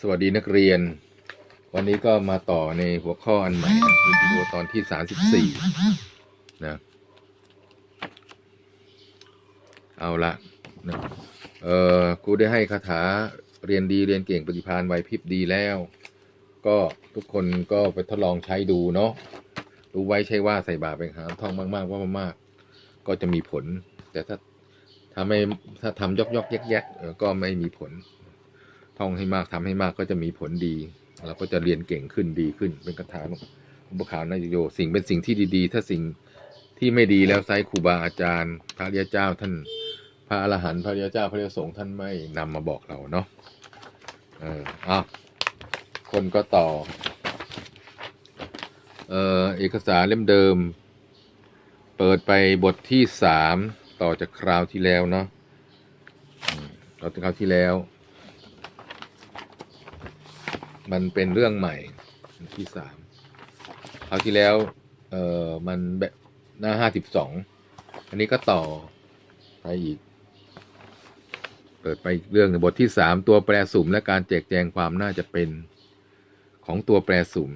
สวัสดีนักเรียน วันนี้ก็มาต่อในหัวข้ออันใหม่วิดีโอตอนที่สามสิบสี่นะเอาละนะเออครูได้ให้คาถาเรียนดีเรียนเก่งปฏิภาณไวพริบดีแล้ว ก็ทุกคนก็ไปทดลองใช้ดูเนาะรู้ไว้ใช่ว่าใส่บาตรไปหาท่องมาก ๆ ว่ามากๆ ก็จะมีผล แต่ถ้าถ้าไม่ถ้าทำยอกยอกแยกแยกๆก็ไม่มีผล ท่องให้มากทำให้มากก็จะมีผลดีเราก็จะเรียนเก่งขึ้นดีขึ้น เป็นคาถาองพระขาวนายโยสิ่งเป็นสิ่งที่ดีๆ ถ้าสิ่งที่ไม่ดีแล้วไซครูบาอาจารย์ พระริยเจ้าท่าน พระอรหันต์พระริยเจ้าพระริยสงฆ์ท่านไม่นำมาบอกเราเนาะเอออะคนก็ต่อ เออเอกสารเล่มเดิม เปิดไปบทที่สามต่อจากคราวที่แล้วเนาะอืมต่อจาคราวที่แล้ว มันเป็นเรื่องใหม่ที่สามคราวที่แล้ว เอ่อมันแบบหน้าห้าสิบสองอันนี้ก็ต่อไปอีก เปิดไปอีกเรื่องหนึ่งบทที่สามตัวแปรสุ่มและการแจกแจงความน่าจะเป็นของตัวแปรสุ่ม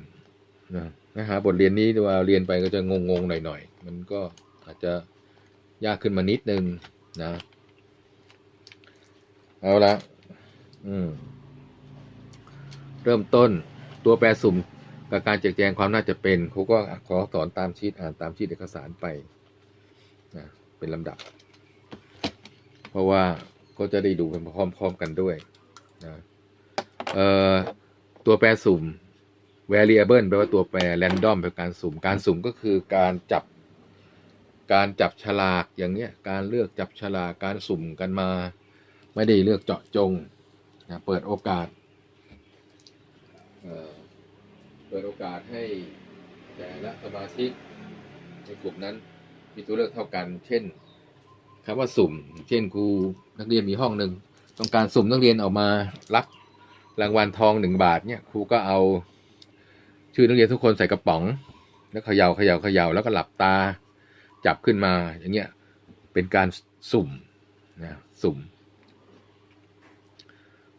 นะนะฮะบทเรียนนี้ว่าเรียนไปก็จะงงๆหน่อยๆ มันก็อาจจะยากขึ้นมานิดนึงนะ เอาละอืม เริ่มต้นตัวแปรสุ่มกับการแจกแจงความน่าจะเป็นครูก็ขอสอนตามชีตอ่านตามชีตเอกสารไปนะเป็นลำดับ เพราะว่าก็จะได้ดูกันพร้อมๆกันด้วยนะตัวแปรสุ่ม variable แปลว่าตัวแปร random แปลว่าการสุ่ม การสุ่มก็คือการจับ การจับฉลากอย่างเนี้ย การเลือกจับฉลาก การสุ่มกันมา ไม่ได้เลือกเจาะจงนะเปิดโอกาส เปิดโอกาสให้แต่ละสมาชิกในกลุ่มนั้นมีตัวเลือกเท่ากัน เช่นคำว่าสุ่ม เช่นครูนักเรียนมีห้องหนึ่งต้องการสุ่มนักเรียนออกมารับรางวัลทองหนึ่งบาทเนี่ยครูก็เอา ชื่อนักเรียนทุกคนใส่กระป๋อง แล้วเขย่าเขย่าเขย่าแล้วก็หลับตาจับขึ้นมาอย่างเงี้ยเป็นการสุ่มนะสุ่ม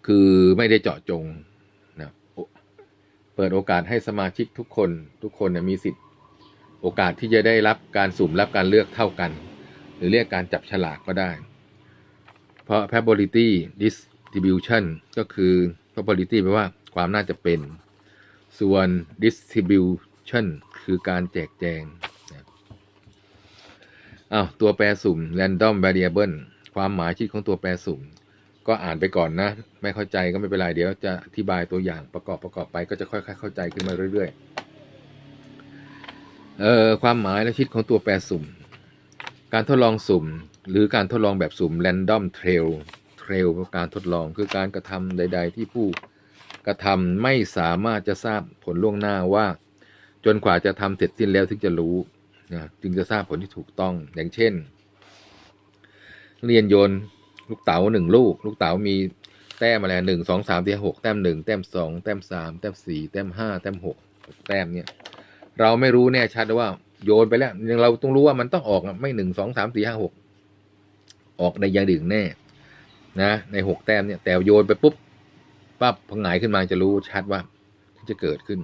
คือไม่ได้เจาะจง เปิดโอกาสให้สมาชิกทุกคน ทุกคนเนี่ยมีสิทธิ์ โอกาสที่จะได้รับการสุ่มรับการเลือกเท่ากัน หรือเรียกการจับฉลากก็ได้ เพราะ probability distribution ก็คือ probability แปลว่าความน่าจะเป็น ส่วน distribution คือการแจกแจงอ้าวตัวแปรสุ่ม random variable ความหมายชีดของตัวแปรสุ่ม ก็อ่านไปก่อนนะ ไม่เข้าใจก็ไม่เป็นไรเดี๋ยวจะอธิบายตัวอย่างประกอบประกอบไป ก็จะค่อยๆเข้าใจขึ้นมาเรื่อยๆเอ่อความหมายและชีดของตัวแปรสุ่ม การทดลองสุ่ม หรือการทดลองแบบสุ่ม random trail trail เป็นการทดลองคือการกระทำใด ๆ ที่ผู้กระทำไม่สามารถจะทราบผลล่วงหน้าว่า จนกว่าจะทำเสร็จสิ้นแล้วถึงจะรู้นะจึงจะทราบผลที่ถูกต้องอย่างเช่น เรียนโยน ลูกเต๋าหนึ่งลูก ลูกเต๋ามีแต้มอะไรหนึ่งสองสามสี่หกแต้มหนึ่งแต้มสองแต้มสามแต้มสี่แต้มห้าแต้มหกแต้มเนี่ย เราไม่รู้แน่ชัดว่า โยนไปแล้วยังเราต้องรู้ว่ามันต้องออกไม่หนึ่งสองสามสี่ห้าหกออกในอย่างดึงแน่ นะ ในหกแต้มเนี่ย แต่โยนไปปุ๊บปั๊บพอหงายขึ้นมาจะรู้ชัดว่าจะเกิดขึ้น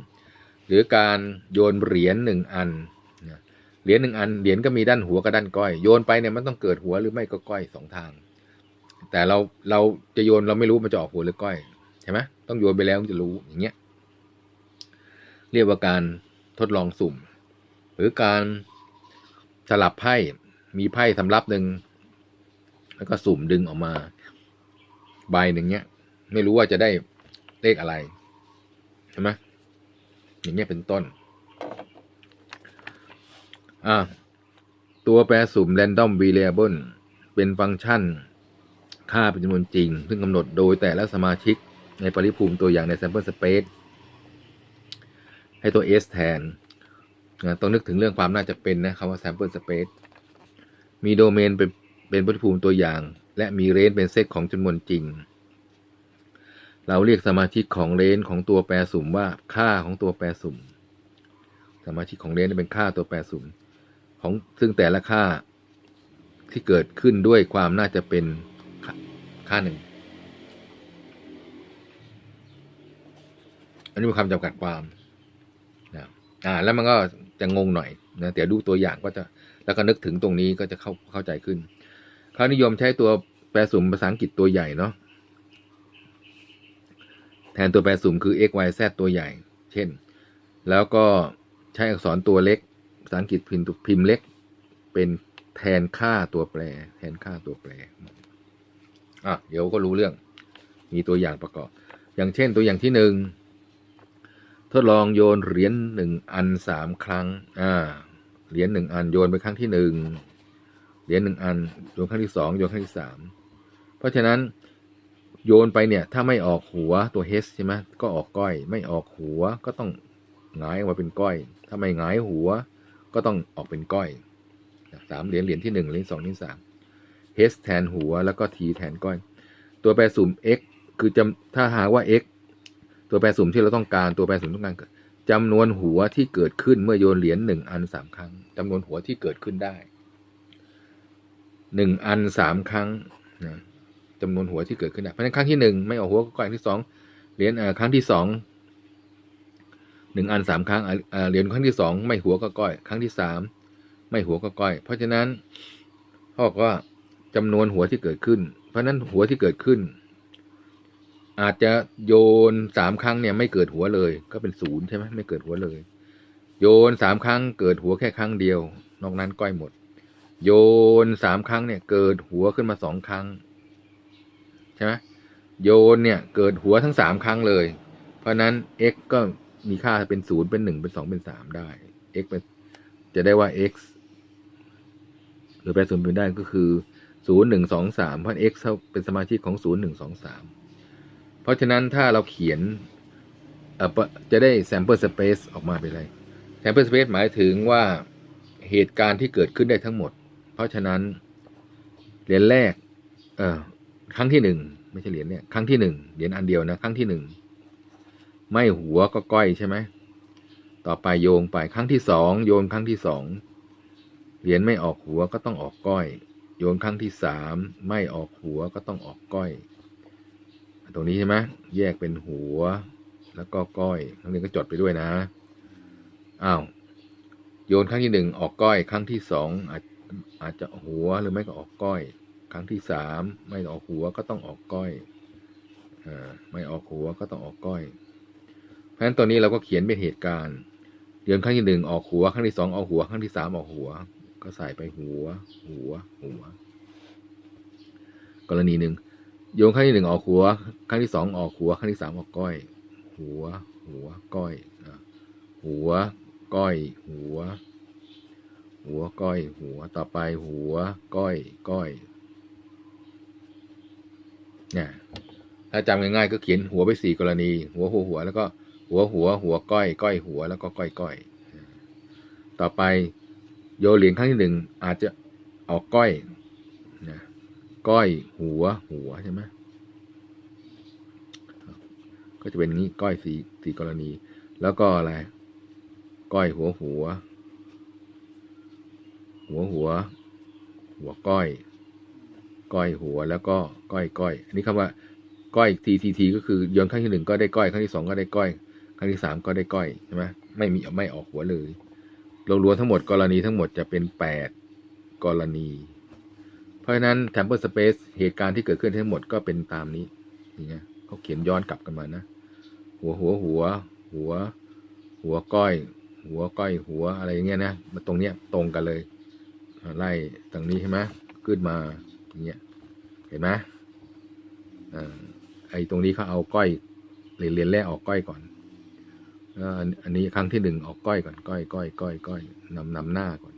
หรือการโยนเหรียญหนึ่งอันเหรียญหนึ่งอันเหรียญก็มีด้านหัวกับด้านก้อย โยนไปเนี่ยมันต้องเกิดหัวหรือไม่ก็ก้อยสองทาง แต่เราเราจะโยนเราไม่รู้มันจะออกหัวหรือก้อยใช่ไหมต้องโยนไปแล้วจะรู้อย่างเงี้ยเรียกว่าการทดลองสุ่ม หรือการสลับไพ่มีไพ่สำรับหนึ่งแล้วก็สุ่มดึงออกมาใบหนึ่งเนี้ย ไม่รู้ว่าจะได้เลขอะไรใช่ไหมอย่างเงี้ยเป็นต้น อ่า ตัวแปรสุ่ม random variable เป็นฟังก์ชัน ค่าเป็นจำนวนจริง ซึ่งกำหนดโดยแต่ละสมาชิกในปริภูมิตัวอย่างใน sample space ให้ตัว s แทนนะต้องนึกถึงเรื่องความน่าจะเป็นนะคำว่า sample space มีโดเมนเป็นเป็นปริภูมิตัวอย่าง และมีเรนเป็นเซตของจำนวนจริง เราเรียกสมาชิกของเรนของตัวแปรสุ่มว่าค่าของตัวแปรสุ่ม สมาชิกของเรนเป็นค่าตัวแปรสุ่มของซึ่งแต่ละค่าที่เกิดขึ้นด้วยความน่าจะเป็น ค่าหนึ่ง อันนี้เป็นคำจำกัดความนะอ่า แล้วมันก็จะงงหน่อยนะแต่ดูตัวอย่างก็จะแล้วก็นึกถึงตรงนี้ก็จะเข้าเข้าใจขึ้น เขานิยมใช้ตัวแปรสุ่มภาษาอังกฤษตัวใหญ่เนาะแทนตัวแปรสุ่มคือ x y z ตัวใหญ่ เช่น แล้วก็ใช้อักษรตัวเล็กภาษาอังกฤษพิมพ์พิมพ์เล็ก เป็นแทนค่าตัวแปร แทนค่าตัวแปร อะเดี๋ยวก็รู้เรื่อง มีตัวอย่างประกอบ อย่างเช่นตัวอย่างที่หนึ่งทดลองโยนเหรียญหนึ่งอันสามครั้ง อ่า เหรียญหนึ่งอันโยนไปครั้งที่หนึ่ง เหรียญหนึ่งอันโยนครั้งที่สองโยนครั้งที่สาม เพราะฉะนั้นโยนไปเนี่ย ถ้าไม่ออกหัวตัว h ใช่ไหมก็ออกก้อย ไม่ออกหัวก็ต้องหงายออกมาเป็นก้อย ถ้าไม่หงายหัว ก็ต้องออกเป็นก้อยสามเหรียญเหรียญที่หนึ่งเหรียญสองเหรียญสาม h แทนหัวแล้วก็ t แทนก้อย ตัวแปรสุ่ม x คือจำถ้าหากว่า x ตัวแปรสุ่มที่เราต้องการตัวแปรสุ่มต้องการจำนวนหัวที่เกิดขึ้นเมื่อโยนเหรียญหนึ่งอันสามครั้งจำนวนหัวที่เกิดขึ้นได้หนึ่งอันสามครั้งนะจำนวนหัวที่เกิดขึ้นได้เพราะฉะนั้นครั้งที่หนึ่งไม่ออกหัวก็ก้อยครั้งที่สองเหรียญเอ่อครั้งที่สองหนึ่งอันสามครั้งเอ่อเหรียญครั้งที่สองไม่หัวก็ก้อย ครั้งที่สามไม่หัวก็ก้อย เพราะฉะนั้นเขาบอกว่า จำนวนหัวที่เกิดขึ้น เพราะฉะนั้นหัวที่เกิดขึ้น อาจจะโยนสามครั้งเนี่ยไม่เกิดหัวเลย ก็เป็นศูนย์ใช่ไหมไม่เกิดหัวเลย โยนสามครั้งเกิดหัวแค่ครั้งเดียว นอกนั้นก้อยหมด โยนสามครั้งเนี่ย เกิดหัวขึ้นมาสองครั้งใช่ไหมโยนเนี่ย เกิดหัวทั้งสามครั้งเลย เพราะนั้น x ก็มีค่าเป็นศูนย์เป็นหนึ่งเป็นสองเป็นสามได้ x เป็นจะได้ว่า x หรือแปลศูนย์เป็นได้ก็คือ ศูนย์หนึ่งสองสามเพราะ x เท่าเป็นสมาชิกของศูนย์หนึ่งสองสามเพราะฉะนั้นถ้าเราเขียนจะได้ sample space ออกมาเป็นอะไร sample space หมายถึงว่าเหตุการณ์ที่เกิดขึ้นได้ทั้งหมด เพราะฉะนั้นเหรียญแรกเออครั้งที่หนึ่งไม่ใช่เหรียญเนี่ยครั้งที่หนึ่งเหรียญอันเดียวนะ ครั้งที่หนึ่งไม่หัวก็ก้อยใช่ไหมต่อไปโยงไปครั้งที่สองโยนครั้งที่สองเหรียญไม่ออกหัวก็ต้องออกก้อย โยนครั้งที่สามไม่ออกหัวก็ต้องออกก้อย ตรงนี้ใช่ไหมแยกเป็นหัว แล้วก็ก้อยนักเรียนก็จดไปด้วยนะอ้าวโยนครั้งที่หนึ่งออกก้อย ครั้งที่สองอาจอาจจะหัวหรือไม่ก็ออกก้อย ครั้งที่สามไม่ออกหัวก็ต้องออกก้อยอไม่ออกหัวก็ต้องออกก้อย เพราะฉะนั้นตัวนี้เราก็เขียนเป็นเหตุการณ์โยนครั้งที่หนึ่งออกหัว ครั้งที่สองออกหัว ครั้งที่สามออกหัว ก็ใส่ไปหัว หัว หัว กรณีหนึ่งโยนครั้งที่หนึ่งออกหัวครั้งที่สองออกหัวครั้งที่สามออกก้อย หัว หัว ก้อยหัว ก้อย หัว หัวก้อย หัวต่อไปหัว ก้อย ก้อยเนี่ยถ้าจำง่ายๆก็เขียนหัวไปสี่กรณี หัวหัวหัวแล้วก็หัวหัว หัวก้อย ก้อยหัวแล้วก็ก้อยก้อยต่อไป โยนเหรียญครั้งที่หนึ่งอาจจะออกก้อยนะก้อยหัวหัวใช่ไหมก็จะเป็นงี้ก้อยสี่สี่กรณี แล้วก็อะไร ก้อยหัวหัว หัวหัว หัวก้อย ก้อยหัวแล้วก็ก้อยก้อยอันนี้คำว่า ก้อยทีทีทีก็คือโยนครั้งที่หนึ่งก็ได้ก้อยครั้งที่สองก็ได้ก้อย ครั้งที่สามก็ได้ก้อยใช่ไหมไม่มีไม่ออกหัวเลย รวมๆทั้งหมดกรณีทั้งหมดจะเป็นแปดกรณี เพราะฉะนั้น sample space เหตุการณ์ที่เกิดขึ้นทั้งหมดก็เป็นตามนี้อย่างเขาเขียนย้อนกลับกันมานะ หัวหัวหัว หัว หัวก้อย หัวก้อยหัวอะไรอย่างเงี้ยนะมาตรงเนี้ยตรงกันเลยไล่ตรงนี้ใช่ไหมขึ้นมาอย่างเงี้ยเห็นไหมอ่าไอ้ตรงนี้เขาเอาก้อยเรียนเรียนแรกออกก้อยก่อน อันนี้ครั้งที่หนึ่งออกก้อยก่อนก้อยก้อยก้อยก้อยนำนำหน้าก่อน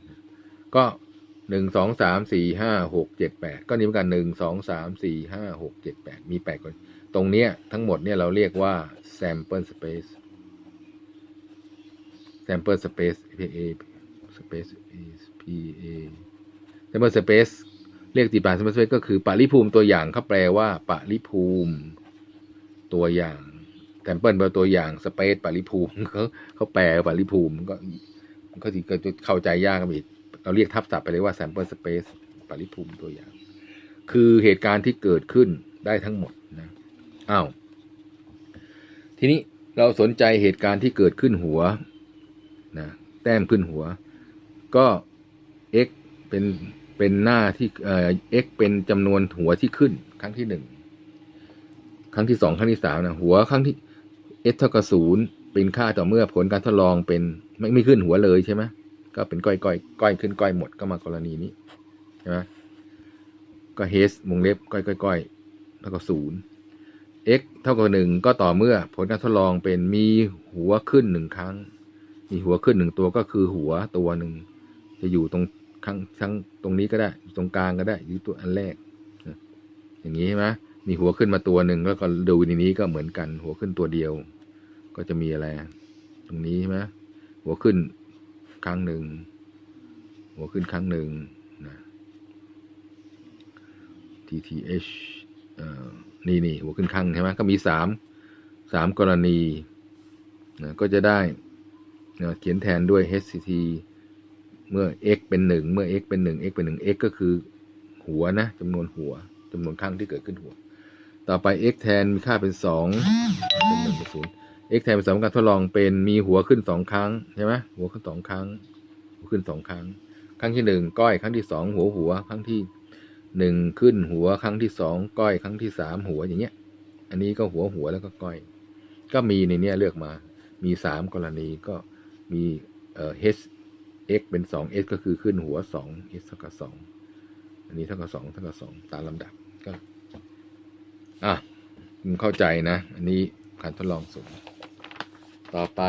ก็หนึ่งสองสามสี่ห้าหกเจ็ดแปดก็นี่เหมือนกันหนึ่งสองสามสี่ห้าหกเจ็ดแปดมีแปดคน ตรงเนี้ยทั้งหมดเนี่ยเราเรียกว่า sample space sample space p a space p a sample space เรียกตีปา sample space ก็คือปริภูมิตัวอย่างเขาแปลว่าปริภูมิตัวอย่าง sample แปลตัวอย่าง space ปริภูมิเขาเขาแปลปริภูมิก็มันก็ก็จะเข้าใจยากกันอีกเราเรียกทับศัพท์ไปเลยว่า sample space ปริภูมิตัวอย่าง คือเหตุการณ์ที่เกิดขึ้นได้ทั้งหมดนะอ้าวทีนี้เราสนใจเหตุการณ์ที่เกิดขึ้นหัวนะแต้มขึ้นหัว ก็ x เป็นเป็นหน้าที่เอ่อ x เป็นจำนวนหัวที่ขึ้นครั้งที่หนึ่งครั้งที่สองครั้งที่สามนะหัวครั้งที่ s เท่ากับศูนย์เป็นค่าต่อเมื่อผลการทดลองเป็นไม่ไม่ขึ้นหัวเลยใช่ไหมก็เป็นก้อยก้อยก้อยขึ้นก้อยหมดก็มากรณีนี้ใช่ไหมก็เฮสวงเล็บก้อยก้อยก้อยแล้วก็ศูนย์ x เท่ากับหนึ่งก็ต่อเมื่อผลการทดลองเป็นมีหัวขึ้นหนึ่งครั้ง มีหัวขึ้นหนึ่งตัวก็คือหัวตัวหนึ่งจะอยู่ตรงข้างทั้งตรงนี้ก็ได้ตรงกลางก็ได้อยู่ตัวอันแรก อย่างนี้ใช่ไหม มีหัวขึ้นมาตัวหนึ่งแล้วก็ดูในนี้ก็เหมือนกัน หัวขึ้นตัวเดียว ก็จะมีอะไร ตรงนี้ใช่ไหมหัวขึ้นครั้งหนึ่ง หัวขึ้นครั้งหนึ่งนะ TTH เอ่อนี่นี่หัวขึ้นครั้งใช่ไหมก็มีสามสามกรณีนะก็จะได้นะเขียนแทนด้วย HCT เมื่อ x เป็นหนึ่งเมื่อ x เป็นหนึ่ง x เป็นหนึ่ง x ก็คือหัวนะจำนวนหัวจำนวนครั้งที่เกิดขึ้นหัว ต่อไป x แทนมีค่าเป็นสองเป็นหนึ่งเป็นศูนย์ x แทนเป็นสองการทดลองเป็นมีหัวขึ้นสองครั้งใช่ไหมหัวขึ้นสองครั้ง หัวขึ้นสองครั้ง ครั้งที่หนึ่งก้อย ครั้งที่สองหัวหัว ครั้งที่หนึ่งขึ้นหัว ครั้งที่สองก้อย ครั้งที่สามหัวอย่างเงี้ย อันนี้ก็หัวหัวแล้วก็ก้อย ก็มีในเนี้ยเลือกมา มีสามกรณีก็มีเอ่อ h x เป็นสอง s ก็คือขึ้นหัวสอง s เท่ากับสองอันนี้เท่ากับสองเท่ากับสองตามลำดับก็ อะคุณเข้าใจนะ อันนี้การทดลองสุ่มต่อไป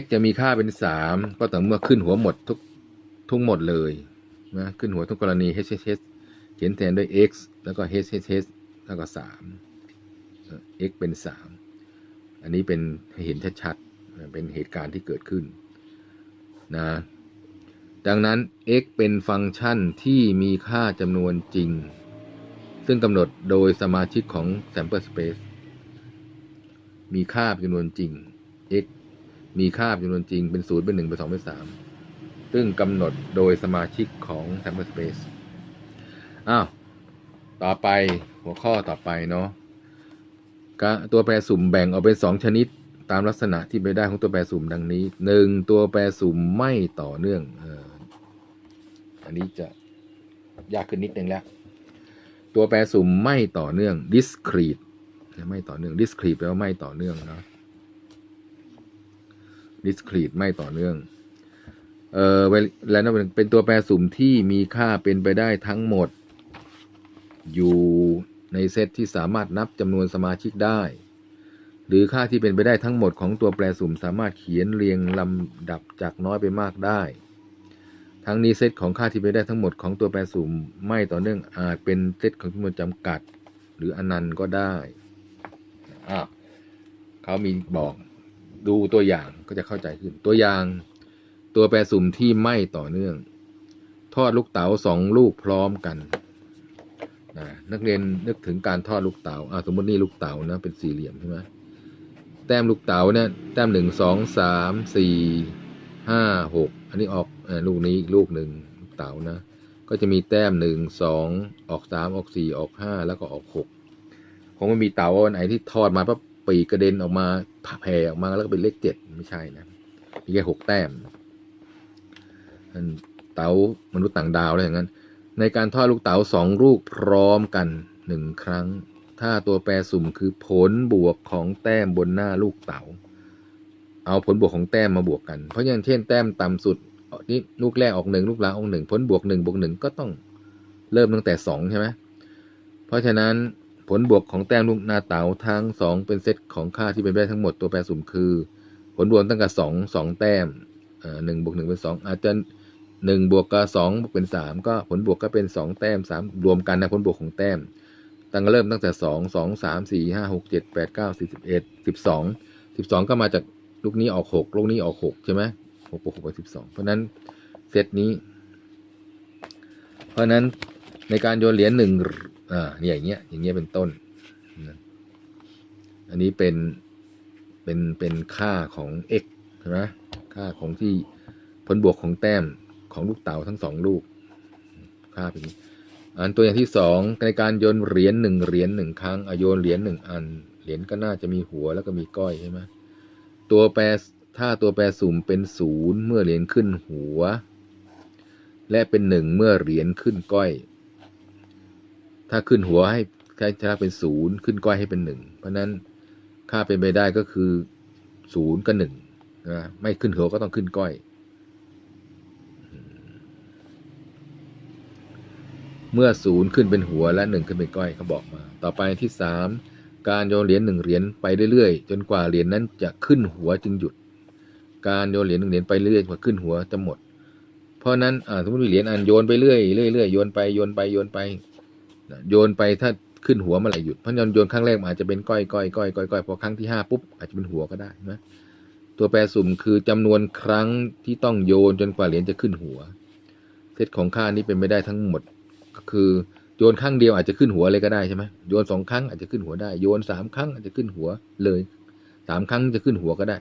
x จะมีค่าเป็นสามก็ต่อเมื่อขึ้นหัวหมดทุกทุกหมดเลยนะขึ้นหัวทุกกรณี h h h เขียนแทนด้วย x แล้วก็ h h h เท่ากับสาม x เป็นสามอันนี้เป็นให้เห็นชัดๆเป็นเหตุการณ์ที่เกิดขึ้นนะ ดังนั้น x เป็นฟังก์ชันที่มีค่าจำนวนจริง ซึ่งกำหนดโดยสมาชิกของ sample space มีค่าจำนวนจริง x มีค่าจำนวนจริงเป็นศูนย์เป็นหนึ่งเป็นสองเป็นสามซึ่งกำหนดโดยสมาชิกของ sample space อ้าว ต่อไปหัวข้อต่อไปเนาะตัวแปรสุ่มแบ่งออกเป็นสองชนิดตามลักษณะที่ไปได้ของตัวแปรสุ่มดังนี้หนึ่งตัวแปรสุ่มไม่ต่อเนื่องเออ นนี้จะยากขึ้นนิดนึงแล้ว ตัวแปรสุ่มไม่ต่อเนื่อง discrete ไม่ต่อเนื่อง discrete แปลว่าไม่ต่อเนื่องเนาะ discrete ไม่ต่อเนื่อง เออแล้วนะเป็นตัวแปรสุ่มที่มีค่าเป็นไปได้ทั้งหมด อยู่ในเซตที่สามารถนับจำนวนสมาชิกได้ หรือค่าที่เป็นไปได้ทั้งหมดของตัวแปรสุ่มสามารถเขียนเรียงลำดับจากน้อยไปมากได้ ทั้งนี้เซตของค่าที่ไปได้ทั้งหมดของตัวแปรสุ่มไม่ต่อเนื่องอาจเป็นเซตของจำนวนจำกัด หรืออนันต์ก็ได้อะเขามีบอกดูตัวอย่างก็จะเข้าใจขึ้น ตัวอย่าง ตัวแปรสุ่มที่ไม่ต่อเนื่อง ทอดลูกเต๋าสองลูกพร้อมกันนะนักเรียนนึกถึงการทอดลูกเต๋าอ่าสมมตินี่ลูกเต๋านะเป็นสี่เหลี่ยมใช่ไหมแต้มลูกเต๋าเนี่ยแต้มหนึ่งสองสามสี่ห้าหก อันนี้ออกลูกนี้อีกลูกหนึ่งลูกเต๋านะ ก็จะมีแต้มหนึ่งสองออกสามออกสี่ออกห้าแล้วก็ออกหกคงไม่มีเต๋าอันไหนที่ทอดมาปั๊บปีกระเด็นออกมาผ่าแผ่ออกมาแล้วก็เป็นเลขเจ็ดไม่ใช่นะมีแค่หกแต้มเต๋ามนุษย์ต่างดาวอะไรอย่างนั้น ในการทอดลูกเต๋าสองลูกพร้อมกันหนึ่งครั้ง ถ้าตัวแปรสุ่มคือผลบวกของแต้มบนหน้าลูกเต๋า เอาผลบวกของแต้มมาบวกกัน เพราะอย่างเช่นแต้มต่ำสุดนี่ลูกแรกออกหนึ่งลูกหลังออกหนึ่งผลบวกหนึ่งบวกหนึ่งก็ต้องเริ่มตั้งแต่สองใช่ไหมเพราะฉะนั้นผลบวกของแต้มลูกหน้าเต๋าทั้งสองเป็นเซตของค่าที่เป็นไปได้ทั้งหมดตัวแปรสุ่มคือ ผลบวกตั้งแต่สองสองแต้มหนึ่งบวกหนึ่งเป็นสองอาจจะหนึ่งบวกกับสองเป็นสามก็ผลบวกก็เป็นสองแต้มสามรวมกันนะผลบวกของแต้ม ตั้งเริ่มตั้งแต่สองสองสามสี่ห้าหกเจ็ดแปดเก้าสิบสิบเอ็ดสิบสองสิบสองก็มาจาก ลูกนี้ออกหกลูกนี้ออกหกใช่ไหมหกบวกหกเป็นสิบสองเพราะนั้นเซตนี้ เพราะฉะนั้นในการโยนเหรียญหนึ่งอ่าเนี่ยอย่างเงี้ยอย่างเงี้ยเป็นต้น อันนี้เป็นเป็นเป็นค่าของ x ใช่ไหมค่าของที่ผลบวกของแต้มของลูกเต๋าทั้งสองลูก ค่าเป็นอันตัวอย่างที่สองในการโยนเหรียญหนึ่งเหรียญหนึ่งครั้งอโยนเหรียญหนึ่งอันเหรียญก็น่าจะมีหัวแล้วก็มีก้อยใช่ไหม ตัวแปรถ้าตัวแปรสุ่มเป็นศูนย์เมื่อเหรียญขึ้นหัว และเป็นหนึ่งเมื่อเหรียญขึ้นก้อย ถ้าขึ้นหัวให้ใช้ชนะเป็นศูนย์ขึ้นก้อยให้เป็นหนึ่งเพราะฉะนั้นค่าเป็นไปได้ก็คือศูนย์กับหนึ่งนะไม่ขึ้นหัวก็ต้องขึ้นก้อยเมื่อศูนย์ขึ้นเป็นหัวและหนึ่งขึ้นเป็นก้อยเขาบอกมา ต่อไปที่สาม การโยนเหรียญหนึ่งเหรียญไปเรื่อยๆ จนกว่าเหรียญนั้นจะขึ้นหัวจึงหยุด การโยนเหรียญหนึ่งเหรียญไปเรื่อยๆกว่าขึ้นหัวจะหมด เพราะนั้นสมมติเหรียญอันโยนไปเรื่อยๆเรื่อยๆโยนไปโยนไปโยนไปโยนไปถ้าขึ้นหัวเมื่อไหร่หยุดเพราะโยนโยนครั้งแรกอาจจะเป็นก้อยก้อยก้อยก้อยก้อยพอครั้งที่ห้าปุ๊บอาจจะเป็นหัวก็ได้นะตัวแปรสุ่มคือจำนวนครั้งที่ต้องโยนจนกว่าเหรียญจะขึ้นหัว เซตของค่านี้เป็นไม่ได้ทั้งหมดก็คือ โยนครั้งเดียวอาจจะขึ้นหัวเลยก็ได้ใช่ไหมโยนสองครั้งอาจจะขึ้นหัวได้ โยนสามครั้งอาจจะขึ้นหัวเลยสามครั้งจะขึ้นหัวก็ได้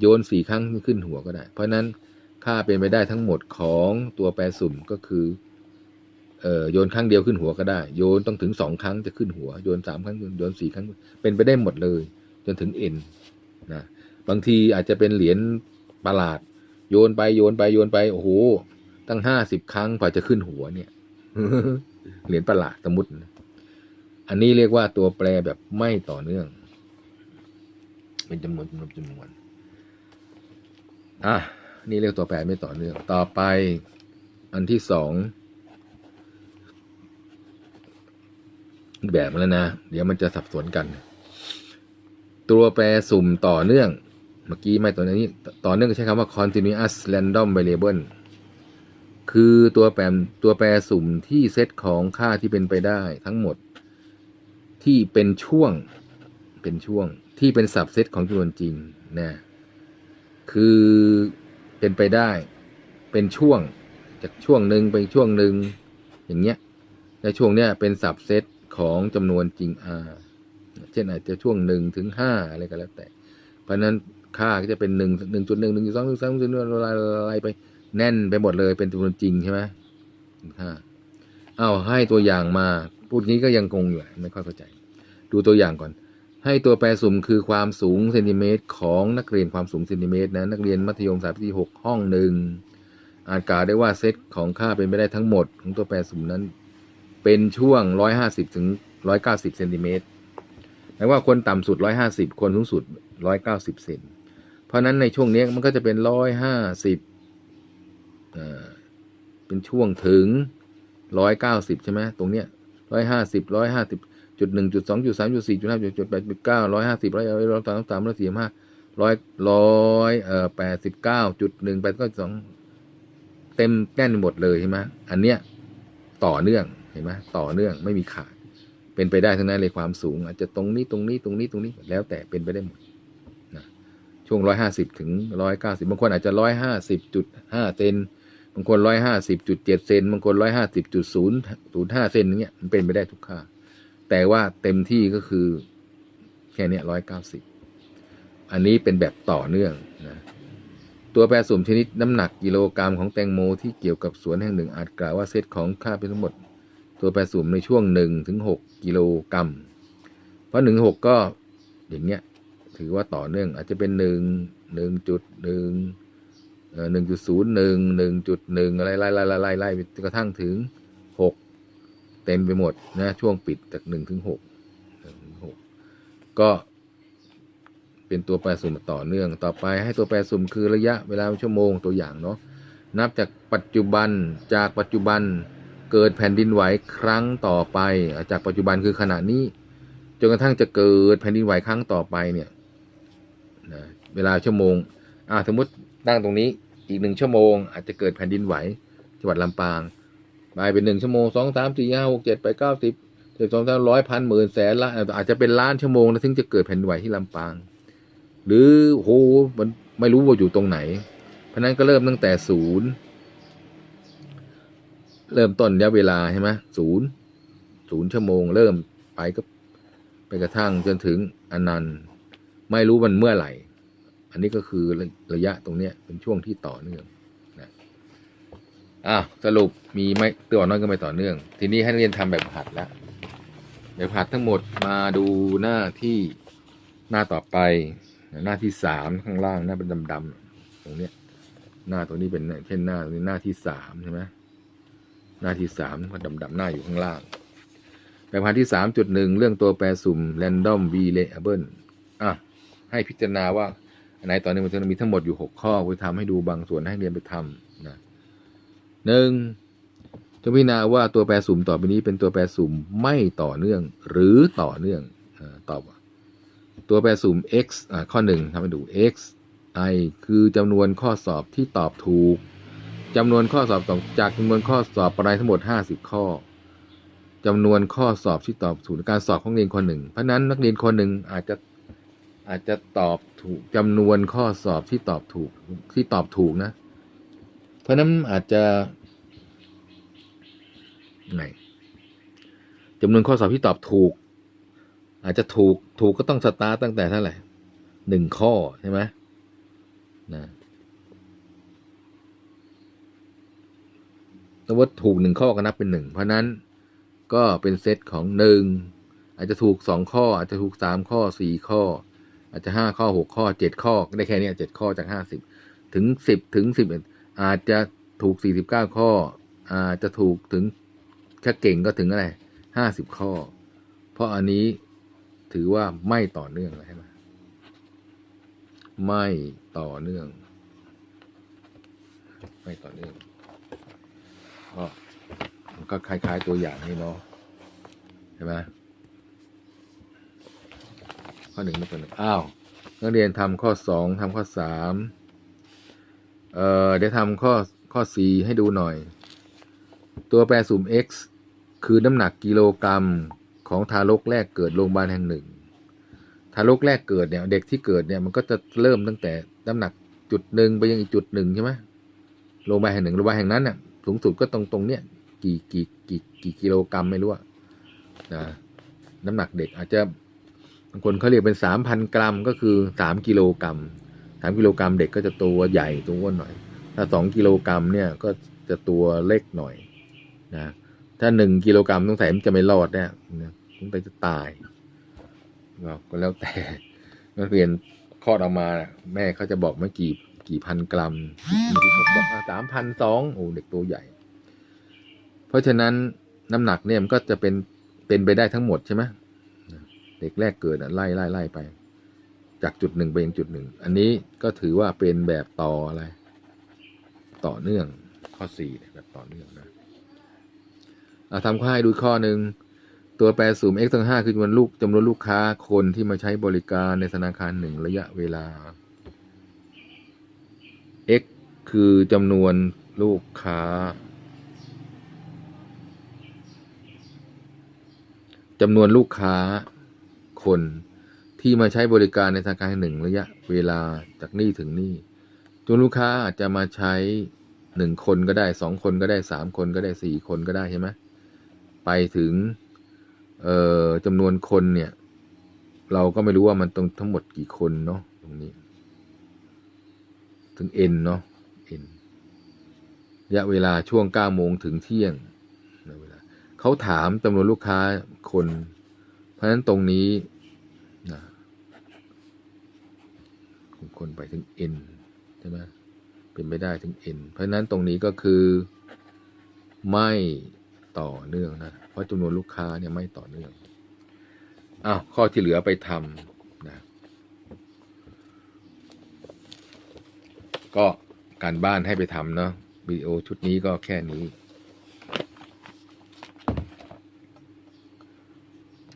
โยนสี่ครั้งขึ้นหัวก็ได้ เพราะฉะนั้นค่าเป็นไปได้ทั้งหมดของตัวแปรสุ่มก็คือเอ่อโยนครั้งเดียวขึ้นหัวก็ได้ โยนต้องถึงสองครั้งจะขึ้นหัว โยนสามครั้งโยนสี่ครั้ง เป็นไปได้หมดเลย จนถึงเอ็นนะบางทีอาจจะเป็นเหรียญประหลาด โยนไปโยนไปโยนไปโอ้โหตั้งห้าสิบครั้งกว่าจะขึ้นหัวเนี่ย เหรียญประหลาดสมมติ อันนี้เรียกว่าตัวแปรแบบไม่ต่อเนื่อง เป็นจำนวนจำนวนจำนวน อะ นี่เรียกตัวแปรไม่ต่อเนื่อง ต่อไป อันที่สองอีกแบบแล้วนะ เดี๋ยวมันจะสับสนกัน ตัวแปรสุ่มต่อเนื่อง เมื่อกี้ไม่ต่อเนื่องนี้ ต่อเนื่องก็ใช้คำว่า continuous random variable คือตัวแปรตัวแปรสุ่มที่เซตของค่าที่เป็นไปได้ทั้งหมด ที่เป็นช่วงเป็นช่วงที่เป็นสับเซตของจำนวนจริงนะคือเป็นไปได้ เป็นช่วงจากช่วงหนึ่งไปช่วงหนึ่งอย่างเงี้ยในช่วงเนี้ยเป็นสับเซตของจำนวนจริง r เช่นอาจจะช่วงหนึ่งถึงห้าอะไรก็แล้วแต่ เพราะฉะนั้นค่าก็จะเป็นหนึ่งหนึ่งจุดหนึ่งหนึ่งจุดสองหนึ่งสามหนึ่งอะไรไป แน่นไปหมดเลยเป็นจำนวนจริงใช่ไหมค่าเอาให้ตัวอย่างมา พูดงี้ก็ยังคงอยู่ไม่ค่อยเข้าใจ ดูตัวอย่างก่อน ให้ตัวแปรสุ่มคือความสูงเซนติเมตรของนักเรียนความสูงเซนติเมตรนะนักเรียนมัธยมสายที่หกห้องหนึ่งอาจกล่าวได้ว่าเซตของค่าเป็นไปได้ทั้งหมด ของตัวแปรสุ่มนั้น เป็นช่วงร้อยห้าสิบถึงร้อยเก้าสิบเซนติเมตรหมายว่าคนต่ำสุดร้อยห้าสิบคนสูงสุดร้อยเก้าสิบเซนเพราะนั้นในช่วงนี้มันก็จะเป็นร้อยห้าสิบ เป็นช่วงถึงร้อยเก้าสิบใช่ไหมตรงเนี้ยร้อยห้าสิบร้อยห้าสิบจุดหนึ่งจุดสองจุดสามจุดสี่จุดห้าจุดจุดแปดจุดเก้าร้อยห้าสิบร้อยร้อยสามสามร้อยสี่ห้าร้อยร้อยเอ่อแปดสิบเก้าจุดหนึ่งแปดก็สองเต็มแน่นหมดเลยใช่ไหมอันเนี้ยต่อเนื่องเห็นไหมต่อเนื่องไม่มีขาด เป็นไปได้ทั้งนั้นเลยความสูง อาจจะตรงนี้ตรงนี้ตรงนี้ตรงนี้แล้วแต่เป็นไปได้หมดนะช่วงร้อยห้าสิบถึงร้อยเก้าสิบบางคนอาจจะร้อยห้าสิบจุดห้าเซน บางคนร้อยห้าสิบจุดเจ็ดเซนบางคนร้อยห้าสิบจุดศูนย์ศูนย์ห้าเซนอย่างเงี้ยมันเป็นไปได้ทุกค่า แต่ว่าเต็มที่ก็คือแค่นี้ร้อยเก้าสิบอันนี้เป็นแบบต่อเนื่องนะตัวแปรสุ่มชนิดน้ำหนักกิโลกรรัมของแตงโมที่เกี่ยวกับสวนแห่งหนึ่งอาจกล่าวว่าเซตของค่าเป็นทั้งหมด ตัวแปรสุ่มในช่วงหนึ่งถึงหกกิโลกรัม เพราะหนึ่งหกก็อย่างเงี้ยถือว่าต่อเนื่องอาจจะเป็นหนึ่งหนึ่งจุดหนึ่ง หนึ่งจุดศูนย์หนึ่งหนึ่งจุดหนึ่งอะไรไล่ไล่ไล่ไล่ไล่จนกระทั่งถึงหกเต็มไปหมดนะช่วงปิดจากหนึ่งถึงหกถึงหกก็เป็นตัวแปรสุ่มต่อเนื่องต่อไปให้ตัวแปรสุ่มคือระยะเวลาชั่วโมงตัวอย่างเนาะนับจากปัจจุบันจากปัจจุบันเกิดแผ่นดินไหวครั้งต่อไป จากปัจจุบันคือขณะนี้จนกระทั่งจะเกิดแผ่นดินไหวครั้งต่อไปเนี่ยนะเวลาชั่วโมงอ่าสมมตินั่งตรงนี้ อีกหนึ่งชั่วโมง อาจจะเกิดแผ่นดินไหวจังหวัดลำปางไปเป็นหนึ่งชั่วโมงสองสามสี่ห้าหกเจ็ดไปเก้าสิบสิบสองสามร้อยพันหมื่นแสนละอาจจะเป็นล้านชั่วโมงแล้วถึงจะเกิดแผ่นดินไหวที่ลำปาง หรือโหมันไม่รู้ว่าอยู่ตรงไหน เพราะนั้นก็เริ่มตั้งแต่ศูนย์เริ่มต้นระยะเวลาใช่ไหมศูนย์ศูนย์ชั่วโมง เริ่มไปก็ไปกระทั่งจนถึงอนันต์ ไม่รู้มันเมื่อไหร่ อันนี้ก็คือระยะตรงเนี้ยเป็นช่วงที่ต่อเนื่องนะอะสรุปมีไม่ตัวน้อยก็ไม่ต่อเนื่อง ทีนี้ให้นักเรียนทำแบบหัดแล้วแบบหัดทั้งหมดมาดูหน้าที่หน้าต่อไปหน้าที่สามข้างล่างหน้าเป็นดำๆตรงเนี้ยหน้าตัวนี้เป็นเช่นหน้าตัวนี้หน้าที่สามใช่ไหมหน้าที่สามก็ดำๆหน้าอยู่ข้างล่างแบบหัดที่สามจุดหนึ่งเรื่องตัวแปรสุ่ม random variable อะให้พิจารณาว่า อันตอนนี้มันจะมีทั้งหมดอยู่หกข้อไปทำให้ดูบางส่วนให้เรียนไปทำนะหนึ่งจงพิจารณาว่าตัวแปรสุ่มต่อไปนี้เป็นตัวแปรสุ่มไม่ต่อเนื่อง หรือต่อเนื่องอตอบตัวแปรสุ่ม x อ่าข้อหนึ่งทำให้ดู x i คือจำนวนข้อสอบที่ตอบถูกจำนวนข้อสอบตจากจำนวนข้อสอบปรายทั้งหมด 50 ข้อจำนวนข้อสอบที่ตอบถูกในการสอบของนักเรียนคนหนึ่ง เพราะนั้นนักเรียนคนหนึ่งอาจจะอาจจะตอบ ถูกจำนวนข้อสอบที่ตอบถูกที่ตอบถูกนะ เพราะนั้นอาจจะไงจำนวนข้อสอบที่ตอบถูก อาจจะถูกถูกก็ต้องสตาร์ตตั้งแต่เท่าไหร่หนึ่งข้อใช่ไหมนะสมมติถูกหนึ่งข้อก็นับเป็นหนึ่งเพราะนั้นก็เป็นเซตของหนึ่งอาจจะถูกสองข้อ อาจจะถูกสามข้อสี่ข้อ อาจจะห้าข้อหกข้อเจ็ดข้อได้แค่นี้เจ็ดข้อจากห้าสิบถึงสิบถึงสิบเอ็ดอาจจะถูกสี่สิบเก้าข้อ อาจจะถูกถึงแค่เก่งก็ถึงอะไรห้าสิบข้อ เพราะอันนี้ถือว่าไม่ต่อเนื่องใช่ไหมไม่ต่อเนื่อง ไม่ต่อเนื่องก็มันก็คล้ายๆตัวอย่างนี่เนาะใช่ไหม ข้อหนึ่งไม่ตัวหนึ่งอ้าวนักเรียนทำข้อสองทำข้อสามเอ่อเดี๋ยวทำข้อข้อสี่ให้ดูหน่อย ตัวแปรสุ่ม x คือน้ำหนักกิโลกรัมของทารกแรกเกิดโรงพยาบาลแห่งหนึ่ง ทารกแรกเกิดเนี่ยเด็กที่เกิดเนี่ยมันก็จะเริ่มตั้งแต่น้ำหนักจุดหนึ่งไปยังอีกจุดหนึ่งใช่ไหมโรงพยาบาลแห่งหนึ่งโรงพยาบาลแห่งนั้นเนี่ยสูงสุดก็ตรงตรงเนี้ยกี่กี่กี่กี่กิโลกรัมไม่รู้อะนะน้ำหนักเด็กอาจจะางคนเขาเรียกเป็นสามพันกรัมก็คือสามกิโลกรัมสามกิโลกรัมเด็กก็จะตัวใหญ่ตัวอ้วนหน่อย ถ้าสองกิโลกรัมเนี่ยก็จะตัวเล็กหน่อยนะถ้าหนึ่งกิโลกรัมต้องใส่มันจะไม่รอดเนี่ยต้องไปจะตายก็แล้วแต่นักเรียนคลอดออกมาแม่เขาจะบอกไม่กี่กี่พันกรัมบางทีเขาบอกสามพันสองโอ้เด็กตัวใหญ่ เพราะฉะนั้นน้ำหนักเนี่ยมันก็จะเป็นเป็นไปได้ทั้งหมดใช่ไหม เด็กแรกเกิดไล่ไล่ไล่ไป จากจุดหนึ่งไปยังจุดหนึ่งอันนี้ก็ถือว่าเป็นแบบต่ออะไร ต่อเนื่องข้อสี่แบบต่อเนื่องนะอะทำข้อให้ดูข้อหนึ่งตัวแปรสูม x ทั้งห้าคือจำนวนลูกจำนวนลูกค้าคนที่มาใช้บริการในธนาคารหนึ่งระยะเวลา x คือจำนวนลูกค้าจำนวนลูกค้า คนที่มาใช้บริการในธนาคารหนึ่งระยะเวลาจากนี่ถึงนี่จนลูกค้าอาจจะมาใช้หนึ่งคนก็ได้สองคนก็ได้สามคนก็ได้สี่คนก็ได้ใช่ไหมไปถึงเอ่อจำนวนคนเนี่ย เราก็ไม่รู้ว่ามันตรงทั้งหมดกี่คนเนาะตรงนี้ ถึง n เนาะ n ระยะเวลาช่วงเก้าโมงถึงเที่ยงเวลาเขาถามจำนวนลูกค้าคน เพราะฉะนั้นตรงนี้นะ คนไปถึง n ใช่ไหมเป็นไปได้ถึง n เพราะฉะนั้นตรงนี้ก็คือไม่ต่อเนื่องนะ เพราะจำนวนลูกค้าเนี่ยไม่ต่อเนื่องอ้าวข้อที่เหลือไปทำนะก็การบ้านให้ไปทำเนาะวิดีโอชุดนี้ก็แค่นี้